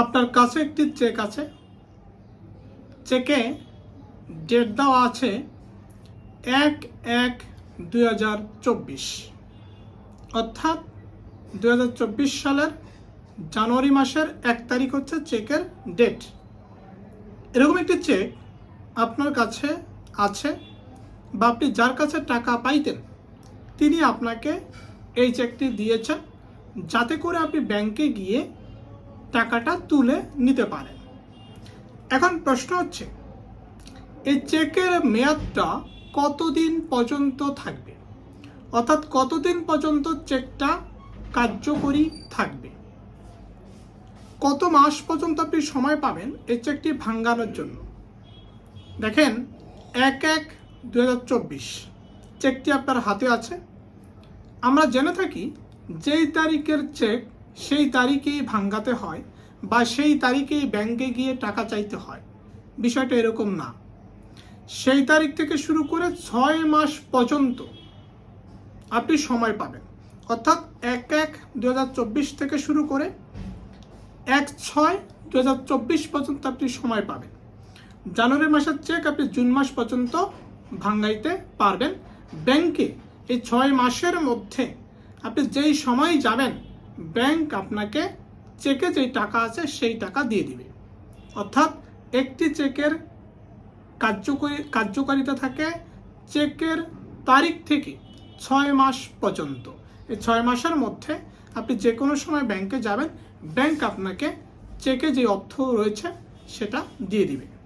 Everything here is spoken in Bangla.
আপনার কাছে একটি চেক আছে। চেকে ডেট দেওয়া আছে এক এক দুই অর্থাৎ দুই হাজার চব্বিশ সালের জানুয়ারি মাসের এক তারিখ হচ্ছে চেকের ডেট। এরকম একটি চেক আপনার কাছে আছে বা আপনি যার কাছে টাকা পাইতেন, তিনি আপনাকে এই চেকটি দিয়েছেন। যাতে করে আপনি ব্যাংকে গিয়ে টাকাটা তুলে নিতে পারেন। এখন প্রশ্ন হচ্ছে, এই চেকের মেয়াদটা কতদিন পর্যন্ত থাকবে? অর্থাৎ কতদিন পর্যন্ত চেকটা কার্যকরী থাকবে? কত মাস পর্যন্ত আপনি সময় পাবেন এই চেকটি ভাঙ্গানোর জন্য? দেখেন, এক এক দু চেকটি আপনার হাতে আছে। আমরা জেনে থাকি, যেই তারিখের চেক সেই তারিখেই ভাঙ্গাতে হয় বা সেই তারিখেই ব্যাংকে গিয়ে টাকা চাইতে হয়। বিষয়টা এরকম না। সেই তারিখ থেকে শুরু করে ছয় মাস পর্যন্ত আপনি সময় পাবেন। অর্থাৎ এক এক দু থেকে শুরু করে এক ছয় দু পর্যন্ত আপনি সময় পাবেন। জানুয়ারি মাসের চেক আপনি জুন মাস পর্যন্ত ভাঙ্গাইতে পারবেন। ব্যাংকে এই ছয় মাসের মধ্যে আপনি যেই সময় যাবেন ব্যাংক আপনাকে চেকে যেই টাকা আছে সেই টাকা দিয়ে দিবে। অর্থাৎ একটি চেকের কার্যকরী, কার্যকারিতা থাকে চেকের তারিখ থেকে ছয় মাস পর্যন্ত। এই ছয় মাসের মধ্যে আপনি যে কোনো সময় ব্যাংকে যাবেন, ব্যাংক আপনাকে চেকে যে অর্থ রয়েছে সেটা দিয়ে দিবে।